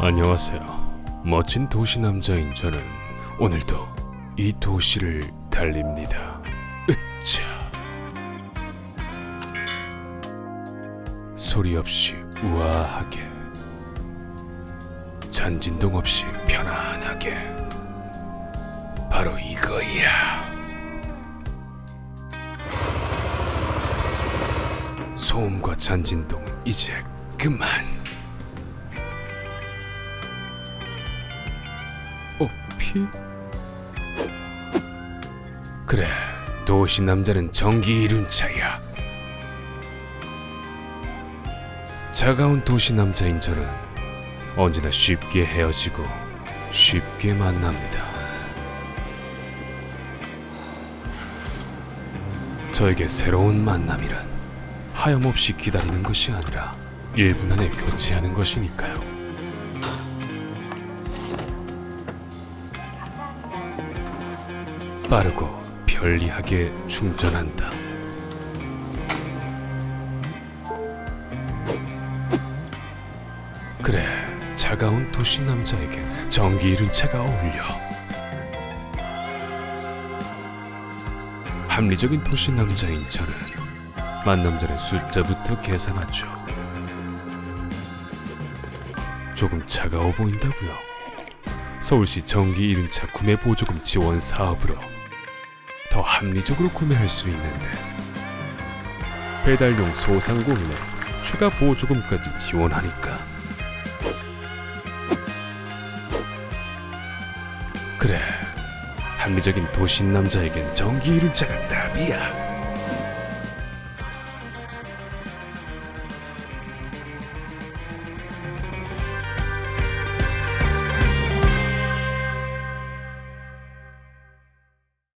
안녕하세요. 멋진 도시 남자인 저는 오늘도 이 도시를 달립니다. 으차. 소리 없이 우아하게 잔진동 없이 편안하게 바로 이거야. 소음과 잔진동 이제 그만. 어, 피? 그래, 도시 남자는 정기 이륜차야. 차가운 도시 남자인 저는 언제나 쉽게 헤어지고 쉽게 만납니다. 저에게 새로운 만남이란 하염없이 기다리는 것이 아니라 1분 안에 교체하는 것이니까요. 빠르고 편리하게 충전한다. 그래, 차가운 도시 남자에게 전기 이륜차가 어울려. 합리적인 도시 남자인 저는 만남 전에 숫자부터 계산하죠. 조금 차가워 보인다고요. 서울시 전기 이륜차 구매 보조금 지원 사업으로 더 합리적으로 구매할 수 있는데. 배달용 소상공인에 추가 보조금까지 지원하니까. 그래 합리적인 도시 남자에겐 전기 이륜차가 답이야